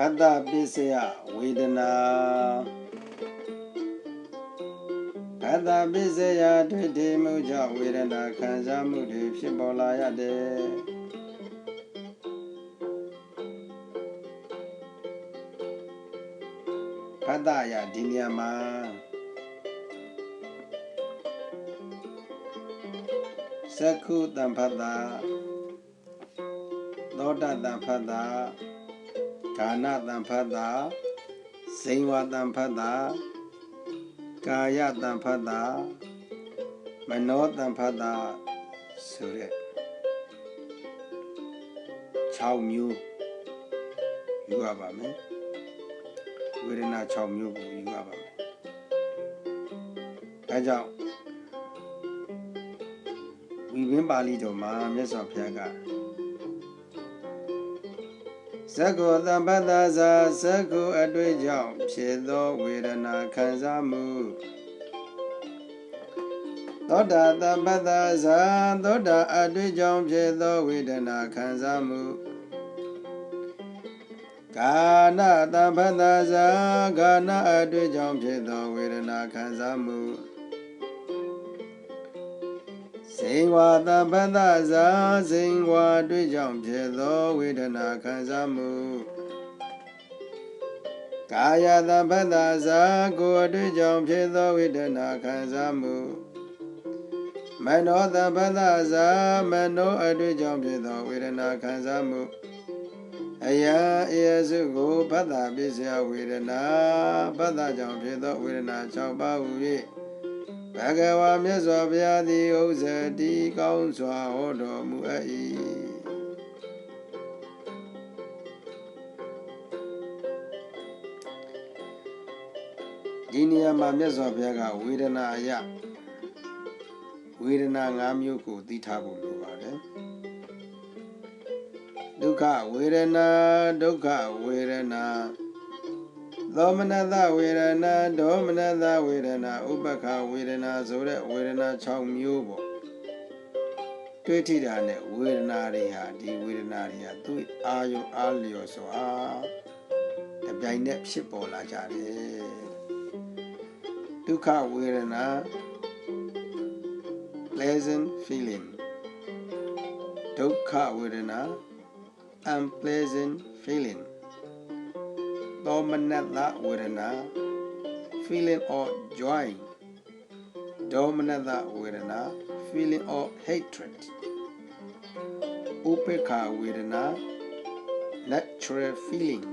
ဖတ်တပစ္စယဝေဒနာဖတ်တပစ္စယတွေ့တည်မှုကြောင့်ဝေဒနာခံစားမှုတွေဖြစ်ပေါ်လာရတယ်ဖတ်တရဒီနေရာမှာသက္ခုတံဖတ်တာသောတတံဖတ်တာ ဌာနတံဖတ်တာဇိဝတံဖတ်တာကာယတံဖတ်တာမနောတံဖတ်တာဆိုတဲ့6မျိုးယူရပါမယ်ဝေဒနာ6မျိုးကိုယူရပါမယ်အဲကြောင့်ဝိဘင်းပါဠိတော်မှာမြတ်စွာဘုရားက သက္ကောတံပတ္တဇာသက္ခုအတွေ့ကြောင့်ဖြစ်သောဝေဒနာခံစားမှုသောတာတံပတ္တဇာသောတာအတွေ့ကြောင့်ဖြစ်သောဝေဒနာခံစားမှုကာနတံပတ္တဇာကာနအတွေ့ကြောင့်ဖြစ်သောဝေဒနာခံစားမှု စိန်ဝါတပတ္တဇာစိန်ဝါတွေ့ကြောင့်ဖြစ်သောဝေဒနာခံစားမှုကာယတပတ္တဇာကိုယ်တွေ့ကြောင့်ဖြစ်သောဝေဒနာခံစားမှုမနောတပတ္တဇာမနောအတွေ့ကြောင့်ဖြစ်သောဝေဒနာခံစားမှုအယံအေယစုကိုဖတ်တာပစ္စယဝေဒနာဖတ်တာကြောင့်ဖြစ်သောဝေဒနာ6ပါးဟူ၍ ဘဂဝါမြတ်စွာဘုရားသည်ဥစ္စတိကောင်းစွာဟောတော်မူအပ်၏ဒီနေရာမှာမြတ်စွာဘုရားကဝေဒနာအယဝေဒနာ၅မျိုးကိုသိထားဖို့လိုပါတယ်ဒုက္ခဝေဒနာဒုက္ခဝေဒနာ သောမနတဝေဒနာဒေါမနတဝေဒနာဥပက္ခဝေဒနာဆိုတဲ့ဝေဒနာ6မျိုးပေါ့တွေ့ထိတာနဲ့ဝေဒနာတွေဟာဒီဝေဒနာတွေဟာသူ့အာယုအားလျော်စွာတပြိုင်နက်ဖြစ်ပေါ်လာကြတယ်ဒုက္ခဝေဒနာ pleasant feeling ဒုက္ခဝေဒနာ unpleasant feeling သောမနတဝေဒနာ feeling of joy ဒေါမနတဝေဒနာ feeling of hatred ဥပေက္ခဝေဒနာ natural feeling